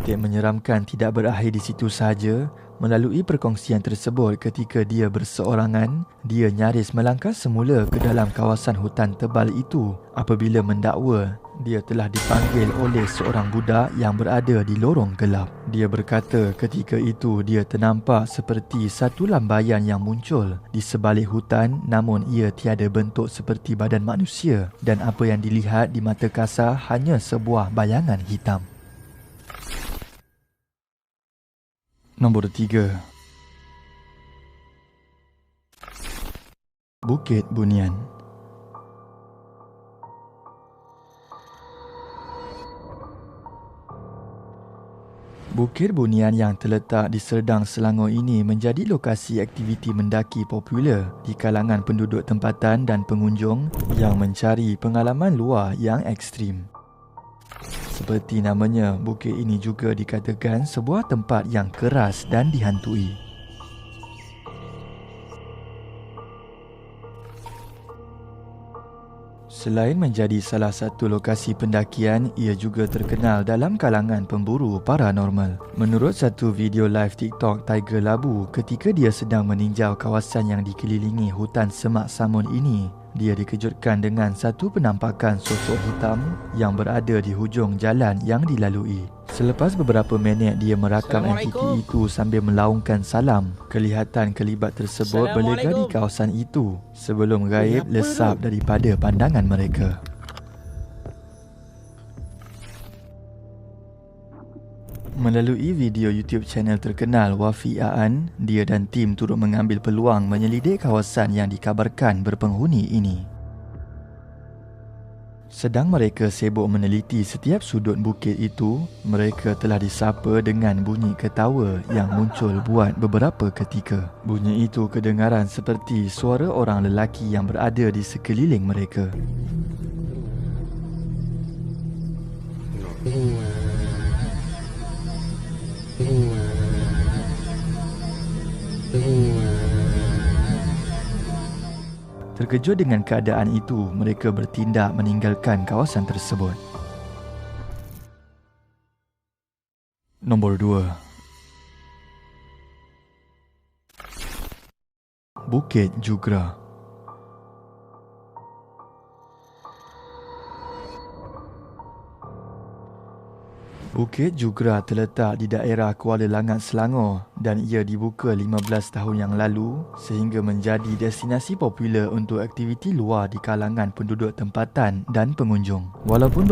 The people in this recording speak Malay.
Detik menyeramkan tidak berakhir di situ sahaja. Melalui perkongsian tersebut ketika dia berseorangan, dia nyaris melangkah semula ke dalam kawasan hutan tebal itu apabila mendakwa dia telah dipanggil oleh seorang budak yang berada di lorong gelap. Dia berkata ketika itu dia ternampak seperti satu lambaian yang muncul di sebalik hutan namun ia tiada bentuk seperti badan manusia dan apa yang dilihat di mata kasar hanya sebuah bayangan hitam. Nombor 3 Bukit Bunian Bukit Bunian yang terletak di Serdang Selangor ini menjadi lokasi aktiviti mendaki popular di kalangan penduduk tempatan dan pengunjung yang mencari pengalaman luar yang ekstrim. Seperti namanya, bukit ini juga dikatakan sebuah tempat yang keras dan dihantui. Selain menjadi salah satu lokasi pendakian, ia juga terkenal dalam kalangan pemburu paranormal. Menurut satu video live TikTok Tiger Labu ketika dia sedang meninjau kawasan yang dikelilingi hutan semak samun ini, dia dikejutkan dengan satu penampakan sosok hitam yang berada di hujung jalan yang dilalui. Selepas beberapa minit dia merakam entiti itu sambil melaungkan salam, kelihatan kelibat tersebut berlega di kawasan itu sebelum gaib lesap daripada pandangan mereka. Melalui video YouTube channel terkenal Wafi Aan, dia dan tim turut mengambil peluang menyelidik kawasan yang dikabarkan berpenghuni ini. Sedang mereka sibuk meneliti setiap sudut bukit itu, mereka telah disapa dengan bunyi ketawa yang muncul buat beberapa ketika. Bunyi itu kedengaran seperti suara orang lelaki yang berada di sekeliling mereka. Terkejut dengan keadaan itu, mereka bertindak meninggalkan kawasan tersebut. Nombor 2 Bukit Jugra Bukit Jugra terletak di daerah Kuala Langat, Selangor dan ia dibuka 15 tahun yang lalu sehingga menjadi destinasi popular untuk aktiviti luar di kalangan penduduk tempatan dan pengunjung. Walaupun